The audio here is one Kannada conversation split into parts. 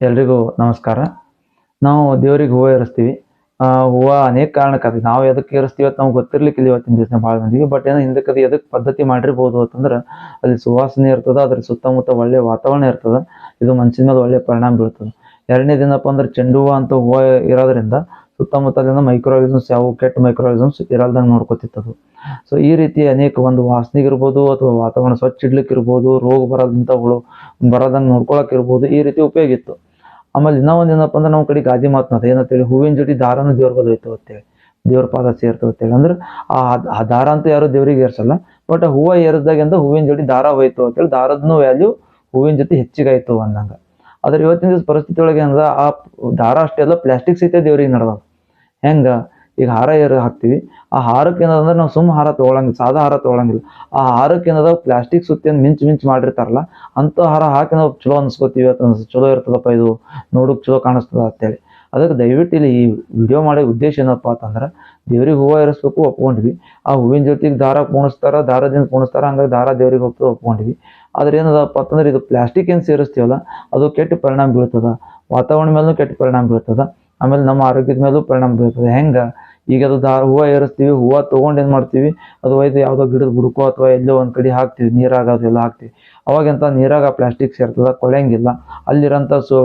ಎಲ್ರಿಗೂ ನಮಸ್ಕಾರ. ನಾವು ದೇವರಿಗೆ ಹೂವು ಏರಿಸ್ತೀವಿ. ಆ, ಹೂವು ಅನೇಕ ಕಾರಣಕ್ಕೆ ನಾವು ಎದಕ್ಕೆ ಏರಿಸ್ತೀವಿ ಅಂತ ನಮ್ಗೆ ಗೊತ್ತಿರ್ಲಿಕ್ಕಿಲ್ಲ ಇವತ್ತಿನ ದಿವಸ ಭಾಳ ಮಂದಿಗೆ. ಬಟ್ ಏನೋ ಹಿಂದಕ್ಕೆ ಅದು ಎದಕ್ಕೆ ಪದ್ಧತಿ ಮಾಡಿರ್ಬೋದು ಅಂತಂದ್ರೆ ಅಲ್ಲಿ ಸುವಾಸನೆ ಇರ್ತದೆ ಅದ್ರ ಸುತ್ತಮುತ್ತ ಒಳ್ಳೆ ವಾತಾವರಣ ಇರ್ತದೆ ಇದು ಮನ್ಸಿನ ಮೇಲೆ ಒಳ್ಳೆ ಪರಿಣಾಮ ಬೀಳ್ತದೆ. ಎರಡನೇ ದಿನಪ್ಪ ಅಂದ್ರೆ ಚೆಂಡು ಹೂವು ಅಂತ ಹೂವು ಇರೋದ್ರಿಂದ ಸುತ್ತಮುತ್ತಲಿನ ಮೈಕ್ರೋಆರ್ಗಿಸಮ್ಸ್ ಯಾವ ಕೆಟ್ಟ ಮೈಕ್ರೋಆರ್ಗಿಸಮ್ಸ್ ಇರಲ್ದಂಗೆ ನೋಡ್ಕೊತಿತ್ತದು. ಸೊ ಈ ರೀತಿ ಅನೇಕ ಒಂದು ವಾಸನೆಗಿರ್ಬೋದು ಅಥವಾ ವಾತಾವರಣ ಸ್ವಚ್ಛ ಇಡ್ಲಿಕ್ಕೆ ಇರ್ಬೋದು ರೋಗ ಬರೋದಂಥ ಬರೋದಂಗೆ ನೋಡ್ಕೊಳಕ್ ಇರ್ಬೋದು, ಈ ರೀತಿ ಉಪಯೋಗ ಇತ್ತು. ಆಮೇಲೆ ಇನ್ನೂ ಒಂದು ಏನಪ್ಪ ಅಂದ್ರೆ ನಮ್ಮ ಕಡೆ ಗಾದಿ ಮಾತನಾಡ ಏನಂತೇಳಿ ಹೂವಿನ ಜೊತೆ ದಾರನ ದೇವ್ರ ಬದು ಹೋಯ್ತು ಅಂತೇಳಿ. ದೇವ್ರ ಪಾದ ಸೇರ್ತವೆ ಅಂತೇಳಿ. ಅಂದ್ರೆ ಆ ದಾರ ಅಂತೂ ಯಾರು ದೇವ್ರಿಗೆ ಏರ್ಸಲ್ಲ ಬಟ್ ಹೂವು ಏರಿಸ್ದಾಗಿಂದ ಹೂವಿನ ಜೊತೆ ದಾರ ಹೋಯ್ತು ಅಂತೇಳಿ, ದಾರದನು ವ್ಯಾಲ್ಯೂ ಹೂವಿನ ಜೊತೆ ಹೆಚ್ಚಿಗೆ ಆಯ್ತು ಅಂದಂಗೆ ಆದ್ರೆ ಇವತ್ತಿನ ದಿವಸ ಪರಿಸ್ಥಿತಿ ಒಳಗೆ ಅಂದ್ರೆ ಆ ದಾರ ಅಷ್ಟೇ ಅಲ್ಲ ಪ್ಲಾಸ್ಟಿಕ್ ಸಹಿತ ದೇವ್ರಿಗೆ ನಡೆದವು. ಹೆಂಗ? ಈಗ ಹಾರ ಏರ್ ಹಾಕ್ತಿವಿ? ಆ ಹಾರಕ್ಕೆ ಏನದಂದ್ರೆ ನಾವು ಸುಮ್ಮ ಹಾರ ತೊಗೊಳಂಗಿಲ್ಲ, ಸಾದಾ ಹಾರ ತೊಗೊಳಂಗಿಲ್ಲ. ಆ ಹಾರಕ್ಕೆ ಏನದ ಪ್ಲಾಸ್ಟಿಕ್ ಸುತ್ತಿಯನ್ನು ಮಿಂಚು ಮಿಂಚು ಮಾಡಿರ್ತಾರಲ್ಲ ಅಂತ ಹಾರ ಹಾಕಿ ನಾವು ಚಲೋ ಅನ್ಸ್ಕೊತೀವಿ ಅಂತ ಚಲೋ ಇರ್ತದಪ್ಪ ಇದು, ನೋಡೋಕೆ ಚಲೋ ಕಾಣಿಸ್ತದ ಅಂತೇಳಿ. ಅದಕ್ಕೆ ದಯವಿಟ್ಟು ಇಲ್ಲಿ ಈ ವಿಡಿಯೋ ಮಾಡೋ ಉದ್ದೇಶ ಏನಪ್ಪ ಅಂತಂದ್ರೆ, ದೇವ್ರಿಗೆ ಹೂವು ಇರಿಸ್ಬೇಕು ಒಪ್ಕೊಂಡ್ವಿ. ಆ ಹೂವಿನ ಜೊತೆಗೆ ದಾರ ಪೋಣಿಸ್ತಾರ, ದಾರದಿಂದ ಪೋಣಿಸ್ತಾರ, ಹಂಗಾಗಿ ದಾರ ದೇವ್ರಿಗೆ ಹೋಗ್ತದೆ ಒಪ್ಕೊಂಡ್ವಿ. ಆದ್ರೆ ಏನದಪ್ಪ ಅಂತಂದ್ರೆ ಇದು ಪ್ಲಾಸ್ಟಿಕ್ ಏನು ಸೇರಿಸ್ತೀವಲ್ಲ, ಅದು ಕೆಟ್ಟ ಪರಿಣಾಮ ಬೀಳ್ತದ. ವಾತಾವರಣ ಮೇಲೂ ಕೆಟ್ಟ ಪರಿಣಾಮ ಬೀಳ್ತದ. ಆಮೇಲೆ ನಮ್ಮ ಆರೋಗ್ಯದ ಮೇಲೂ ಪರಿಣಾಮ ಬೀಳ್ತದೆ. ಹೆಂಗ? ಈಗ ಅದು ದಾರ, ಹೂವ ಏರಿಸ್ತೀವಿ, ಹೂವು ತೊಗೊಂಡು ಏನು ಮಾಡ್ತೀವಿ? ಅದು ಒಯ್ದು ಯಾವುದೋ ಗಿಡದ ಬುಡಕೋ ಅಥವಾ ಎಲ್ಲೋ ಒಂದು ಕಡೆ ಹಾಕ್ತೀವಿ, ನೀರಾಗ ಅದೆಲ್ಲ ಹಾಕ್ತೀವಿ. ಅವಾಗೆಂತ ನೀರಾಗ ಪ್ಲಾಸ್ಟಿಕ್ ಸೇರ್ತದೆ, ಕೊಳೆಯಂಗಿಲ್ಲ. ಅಲ್ಲಿರೋಂಥ ಸೊ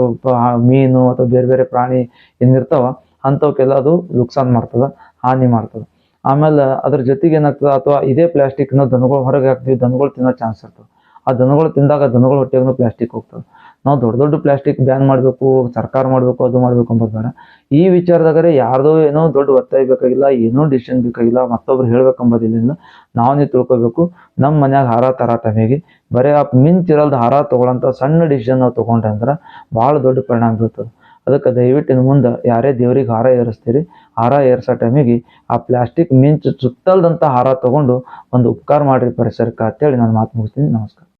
ಮೀನು ಅಥವಾ ಬೇರೆ ಬೇರೆ ಪ್ರಾಣಿ ಏನಿರ್ತಾವ, ಅಂಥವಕ್ಕೆಲ್ಲ ಅದು ನುಕ್ಸಾನ್ ಮಾಡ್ತದೆ, ಹಾನಿ ಮಾಡ್ತದೆ. ಆಮೇಲೆ ಅದ್ರ ಜೊತೆಗೆ ಏನಾಗ್ತದೆ, ಅಥವಾ ಇದೇ ಪ್ಲಾಸ್ಟಿಕ್ನ ದನಗಳು ಹೊರಗೆ ಹಾಕ್ತೀವಿ, ದನಗಳು ತಿನ್ನೋ ಚಾನ್ಸ್ ಇರ್ತದೆ. ಆ ದನಗಳು ತಿಂದಾಗ ದನಗಳ ಹೊಟ್ಟೆಗೂ ಪ್ಲಾಸ್ಟಿಕ್ ಹೋಗ್ತದೆ. ನಾವು ದೊಡ್ಡ ದೊಡ್ಡ ಪ್ಲಾಸ್ಟಿಕ್ ಬ್ಯಾನ್ ಮಾಡಬೇಕು, ಸರ್ಕಾರ ಮಾಡಬೇಕು, ಅದು ಮಾಡಬೇಕು ಅಂಬೋದು ಬೇಡ. ಈ ವಿಚಾರದಾಗರೆ ಯಾರ್ದೋ ಏನೋ ದೊಡ್ಡ ಒತ್ತಾಯ ಬೇಕಾಗಿಲ್ಲ, ಏನೋ ಡಿಸಿಷನ್ ಬೇಕಾಗಿಲ್ಲ, ಮತ್ತೊಬ್ರು ಹೇಳ್ಬೇಕಂಬೋದಿಲ್ಲ ನಾವು ನೀವು ತಿಳ್ಕೊಬೇಕು. ನಮ್ಮ ಮನ್ಯಾಗ ಹಾರ ತರ ಟೈಮಿಗೆ ಬರೀ ಆ ಮಿಂಚಿರಲ್ದ ಹಾರ ತೊಗೊಳಂಥ ಸಣ್ಣ ಡಿಸಿಷನ್ ನಾವು ತೊಗೊಂಡ್ರೆ ಅಂದ್ರೆ ಭಾಳ ದೊಡ್ಡ ಪರಿಣಾಮ ಬೀಳ್ತದೆ. ಅದಕ್ಕೆ ದಯವಿಟ್ಟು ಇನ್ನು ಮುಂದೆ ಯಾರೇ ದೇವ್ರಿಗೆ ಹಾರ ಏರಿಸ್ತೀರಿ, ಹಾರ ಏರ್ಸೋ ಟೈಮಿಗೆ ಆ ಪ್ಲಾಸ್ಟಿಕ್ ಮಿಂಚು ಸುತ್ತಲ್ದಂಥ ಹಾರ ತೊಗೊಂಡು ಒಂದು ಉಪಕಾರ ಮಾಡಿರಿ ಪರಿಸರಕ್ಕೆ ಅಂತೇಳಿ ನಾನು ಮಾತು ಮುಗಿಸ್ತೀನಿ. ನಮಸ್ಕಾರ.